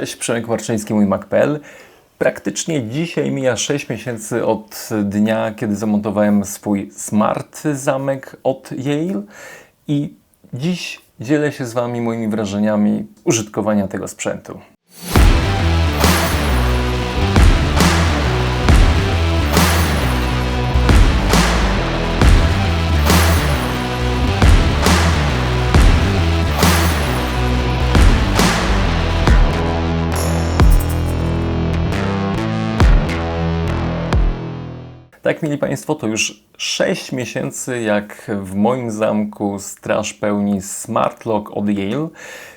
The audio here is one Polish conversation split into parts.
Cześć, Przemek Marczyński, mój Mac.pl. Praktycznie dzisiaj mija 6 miesięcy od dnia, kiedy zamontowałem swój smart zamek od Yale i dziś dzielę się z Wami moimi wrażeniami użytkowania tego sprzętu. Tak, mili Państwo, to już 6 miesięcy, jak w moim zamku straż pełni Smart Lock od Yale.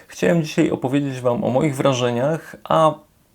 Chciałem dzisiaj opowiedzieć Wam o moich wrażeniach, a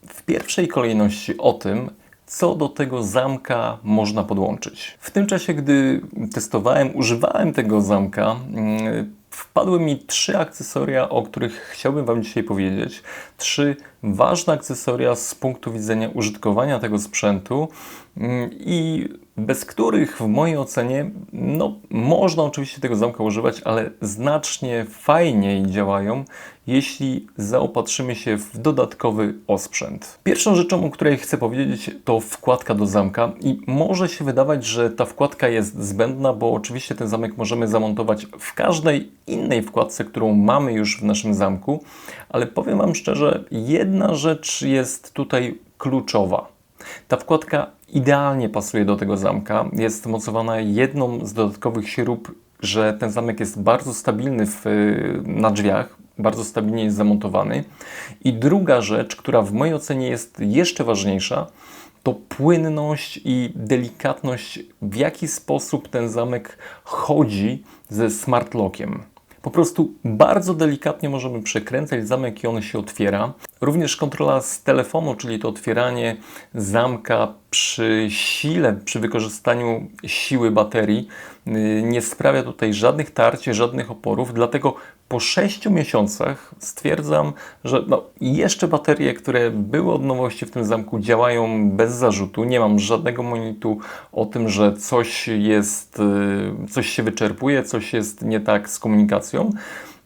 w pierwszej kolejności o tym, co do tego zamka można podłączyć. W tym czasie, gdy testowałem, używałem tego zamka, mm, wpadły mi trzy akcesoria, o których chciałbym Wam dzisiaj powiedzieć. Trzy ważne akcesoria z punktu widzenia użytkowania tego sprzętu mm, i bez których w mojej ocenie no, można oczywiście tego zamka używać, ale znacznie fajniej działają, jeśli zaopatrzymy się w dodatkowy osprzęt. Pierwszą rzeczą, o której chcę powiedzieć, to wkładka do zamka i może się wydawać, że ta wkładka jest zbędna, bo oczywiście ten zamek możemy zamontować w każdej innej wkładce, którą mamy już w naszym zamku, ale powiem Wam szczerze, jedna rzecz jest tutaj kluczowa. Ta wkładka idealnie pasuje do tego zamka. Jest mocowana jedną z dodatkowych śrub, że ten zamek jest bardzo stabilny w, na drzwiach, bardzo stabilnie jest zamontowany. I druga rzecz, która w mojej ocenie jest jeszcze ważniejsza, to płynność i delikatność, w jaki sposób ten zamek chodzi ze smart lockiem. Po prostu bardzo delikatnie możemy przekręcać zamek i on się otwiera. Również kontrola z telefonu, czyli to otwieranie zamka przy sile, przy wykorzystaniu siły baterii, y, nie sprawia tutaj żadnych tarć, żadnych oporów, dlatego po 6 miesiącach stwierdzam, że no, jeszcze baterie, które były od nowości w tym zamku, działają bez zarzutu. Nie mam żadnego monitu o tym, że coś jest, y, coś się wyczerpuje, coś jest nie tak z komunikacją.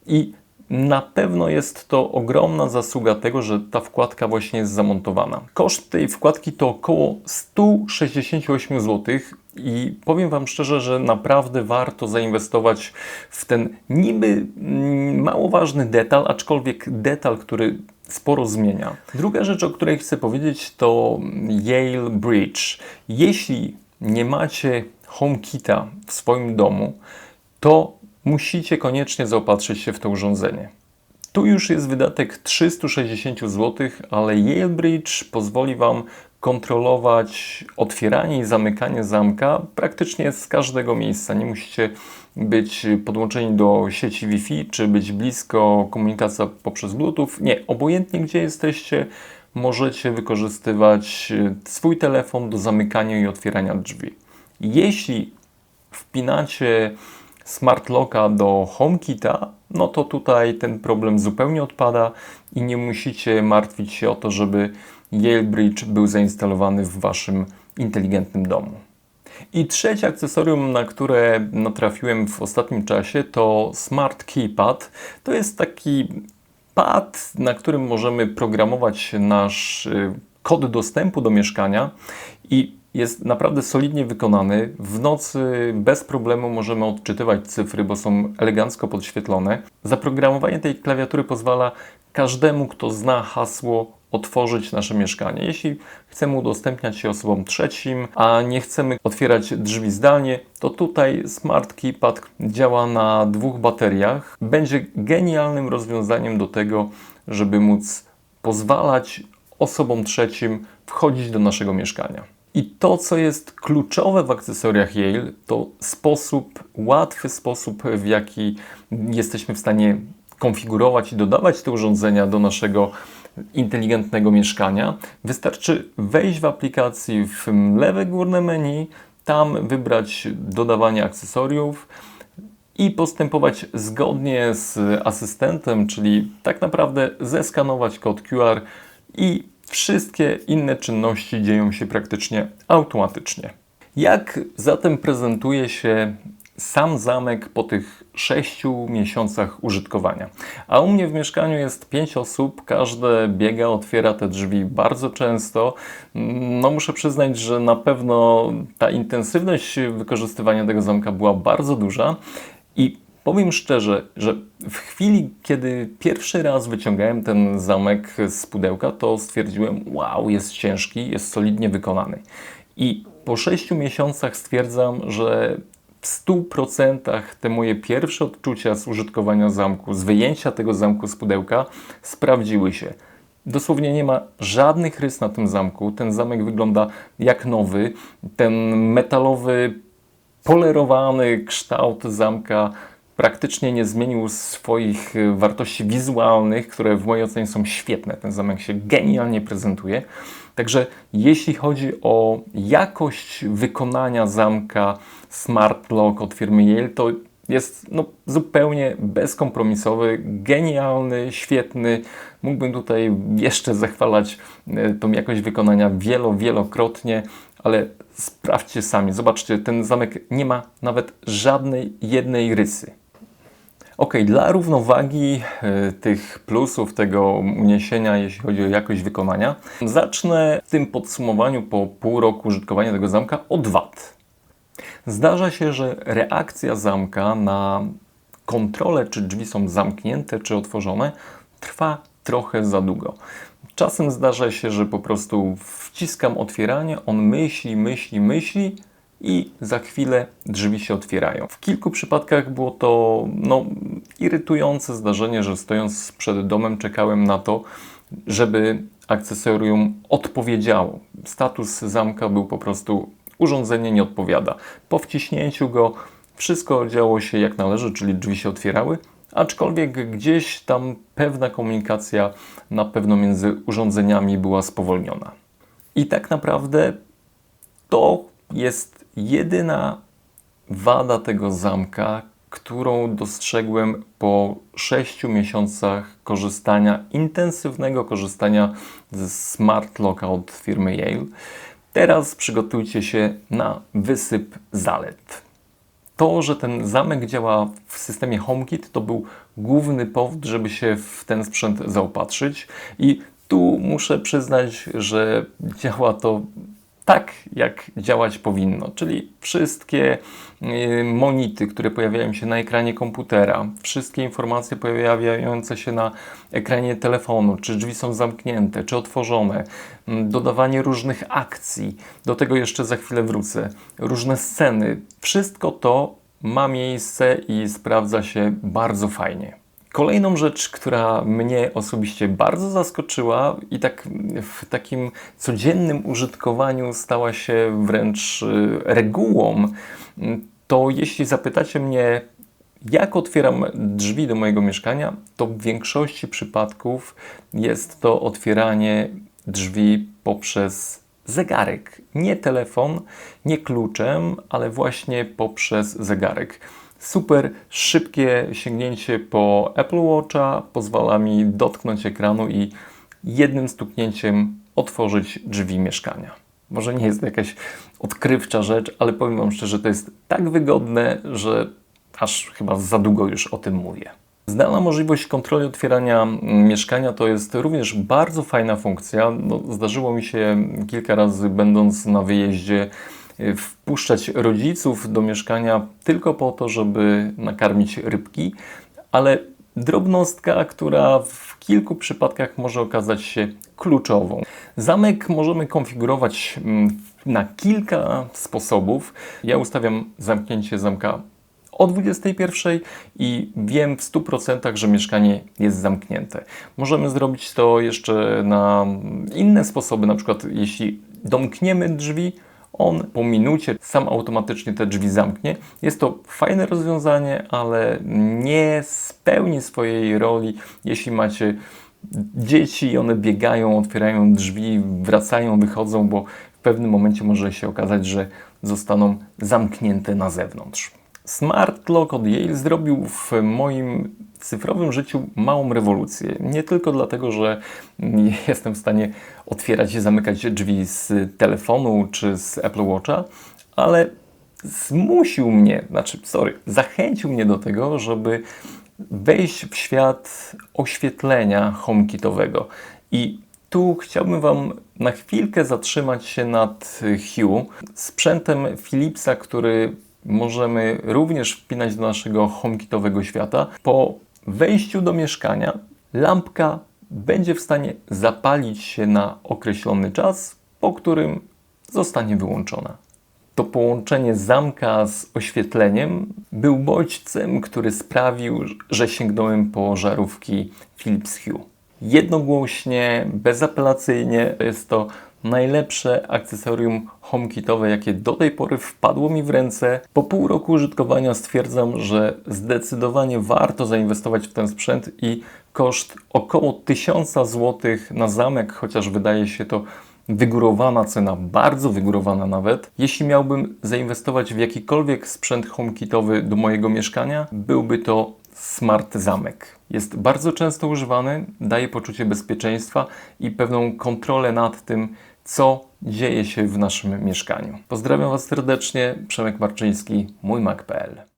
I na pewno jest to ogromna zasługa tego, że ta wkładka właśnie jest zamontowana. Koszt tej wkładki to około 168 zł i powiem Wam szczerze, że naprawdę warto zainwestować w ten niby mm, mało ważny detal, aczkolwiek detal, który sporo zmienia. Druga rzecz, o której chcę powiedzieć, to Yale Bridge. Jeśli nie macie HomeKita w swoim domu, to musicie koniecznie zaopatrzyć się w to urządzenie. Tu już jest wydatek 360 zł, ale Yale Bridge pozwoli Wam kontrolować otwieranie i zamykanie zamka praktycznie z każdego miejsca. Nie musicie być podłączeni do sieci Wi-Fi, czy być blisko komunikacja poprzez Bluetooth. Nie, obojętnie gdzie jesteście, możecie wykorzystywać swój telefon do zamykania i otwierania drzwi. Jeśli wpinacie smart locka do HomeKita, no to tutaj ten problem zupełnie odpada i nie musicie martwić się o to, żeby Yale Bridge był zainstalowany w Waszym inteligentnym domu. I trzecie akcesorium, na które natrafiłem w ostatnim czasie, to Smart Keypad. To jest taki pad, na którym możemy programować nasz y, kod dostępu do mieszkania i jest naprawdę solidnie wykonany. W nocy bez problemu możemy odczytywać cyfry, bo są elegancko podświetlone. Zaprogramowanie tej klawiatury pozwala każdemu, kto zna hasło, otworzyć nasze mieszkanie. Jeśli chcemy udostępniać się osobom trzecim, a nie chcemy otwierać drzwi zdalnie, to tutaj Smart Keypad działa na dwóch bateriach. Będzie genialnym rozwiązaniem do tego, żeby móc pozwalać osobom trzecim wchodzić do naszego mieszkania. I to, co jest kluczowe w akcesoriach Yale, to sposób, łatwy sposób, w jaki jesteśmy w stanie konfigurować i dodawać te urządzenia do naszego inteligentnego mieszkania. Wystarczy wejść w aplikacji w lewe górne menu, tam wybrać dodawanie akcesoriów i postępować zgodnie z asystentem, czyli tak naprawdę zeskanować kod QR i Wszystkie inne czynności dzieją się praktycznie automatycznie. Jak zatem prezentuje się sam zamek po tych 6 miesiącach użytkowania. A u mnie w mieszkaniu jest 5 osób, każde biega, otwiera te drzwi bardzo często. No muszę przyznać, że na pewno ta intensywność wykorzystywania tego zamka była bardzo duża i Powiem szczerze, że w chwili, kiedy pierwszy raz wyciągałem ten zamek z pudełka, to stwierdziłem, wow, jest ciężki, jest solidnie wykonany. I po 6 miesiącach stwierdzam, że w 100% te moje pierwsze odczucia z użytkowania zamku, z wyjęcia tego zamku z pudełka sprawdziły się. Dosłownie nie ma żadnych rys na tym zamku. Ten zamek wygląda jak nowy. Ten metalowy, polerowany kształt zamka praktycznie nie zmienił swoich wartości wizualnych, które w mojej ocenie są świetne. Ten zamek się genialnie prezentuje. Także jeśli chodzi o jakość wykonania zamka Smart Lock od firmy Yale, to jest no, zupełnie bezkompromisowy, genialny, świetny. Mógłbym tutaj jeszcze zachwalać e, tą jakość wykonania wielo, wielokrotnie, ale sprawdźcie sami. Zobaczcie, ten zamek nie ma nawet żadnej jednej rysy. Ok, dla równowagi y, tych plusów tego uniesienia, jeśli chodzi o jakość wykonania, zacznę w tym podsumowaniu po pół roku użytkowania tego zamka od wad. Zdarza się, że reakcja zamka na kontrolę, czy drzwi są zamknięte, czy otworzone, trwa trochę za długo. Czasem zdarza się, że po prostu wciskam otwieranie, on myśli, myśli, myśli i za chwilę drzwi się otwierają. W kilku przypadkach było to no, irytujące zdarzenie, że stojąc przed domem czekałem na to, żeby akcesorium odpowiedziało. Status zamka był po prostu urządzenie nie odpowiada. Po wciśnięciu go wszystko działo się jak należy, czyli drzwi się otwierały, aczkolwiek gdzieś tam pewna komunikacja na pewno między urządzeniami była spowolniona. I tak naprawdę to jest jedyna wada tego zamka, którą dostrzegłem po 6 miesiącach korzystania, intensywnego korzystania ze Smart Locka od firmy Yale. Teraz przygotujcie się na wysyp zalet. To, że ten zamek działa w systemie HomeKit, to był główny powód, żeby się w ten sprzęt zaopatrzyć. I tu muszę przyznać, że działa to tak, jak działać powinno, czyli wszystkie y, monity, które pojawiają się na ekranie komputera, wszystkie informacje pojawiające się na ekranie telefonu, czy drzwi są zamknięte, czy otworzone, mm, dodawanie różnych akcji, do tego jeszcze za chwilę wrócę, różne sceny, wszystko to ma miejsce i sprawdza się bardzo fajnie. Kolejną rzecz, która mnie osobiście bardzo zaskoczyła i tak w takim codziennym użytkowaniu stała się wręcz y, regułą, to jeśli zapytacie mnie, jak otwieram drzwi do mojego mieszkania, to w większości przypadków jest to otwieranie drzwi poprzez zegarek. Nie telefon, nie kluczem, ale właśnie poprzez zegarek. Super szybkie sięgnięcie po Apple Watcha pozwala mi dotknąć ekranu i jednym stuknięciem otworzyć drzwi mieszkania. Może nie jest to jakaś odkrywcza rzecz, ale powiem Wam szczerze, to jest tak wygodne, że aż chyba za długo już o tym mówię. Zdalna możliwość kontroli otwierania mieszkania to jest również bardzo fajna funkcja. No, zdarzyło mi się kilka razy, będąc na wyjeździe, wpuszczać rodziców do mieszkania tylko po to, żeby nakarmić rybki, ale drobnostka, która w kilku przypadkach może okazać się kluczową. Zamek możemy konfigurować mm, na kilka sposobów. Ja ustawiam zamknięcie zamka o 21 i wiem w 100%, że mieszkanie jest zamknięte. Możemy zrobić to jeszcze na inne sposoby, na przykład jeśli domkniemy drzwi, on po minucie sam automatycznie te drzwi zamknie. Jest to fajne rozwiązanie, ale nie spełni swojej roli, jeśli macie dzieci i one biegają, otwierają drzwi, wracają, wychodzą, bo w pewnym momencie może się okazać, że zostaną zamknięte na zewnątrz. Smart Lock od Yale zrobił w moim cyfrowym życiu małą rewolucję. Nie tylko dlatego, że jestem w stanie otwierać i zamykać drzwi z telefonu czy z Apple Watcha, ale zmusił mnie, znaczy, sorry, zachęcił mnie do tego, żeby wejść w świat oświetlenia HomeKitowego. I tu chciałbym Wam na chwilkę zatrzymać się nad Hue, sprzętem Philipsa, który możemy również wpinać do naszego HomeKitowego świata. Po wejściu do mieszkania lampka będzie w stanie zapalić się na określony czas, po którym zostanie wyłączona. To połączenie zamka z oświetleniem był bodźcem, który sprawił, że sięgnąłem po żarówki Philips Hue. Jednogłośnie, bezapelacyjnie jest to najlepsze akcesorium HomeKitowe, jakie do tej pory wpadło mi w ręce. Po pół roku użytkowania stwierdzam, że zdecydowanie warto zainwestować w ten sprzęt i koszt około 1000 zł na zamek, chociaż wydaje się to wygórowana cena, bardzo wygórowana nawet. Jeśli miałbym zainwestować w jakikolwiek sprzęt HomeKitowy do mojego mieszkania, byłby to Smart Zamek. Jest bardzo często używany, daje poczucie bezpieczeństwa i pewną kontrolę nad tym, co dzieje się w naszym mieszkaniu. Pozdrawiam Was serdecznie, Przemek Marczyński, mój Mac.pl.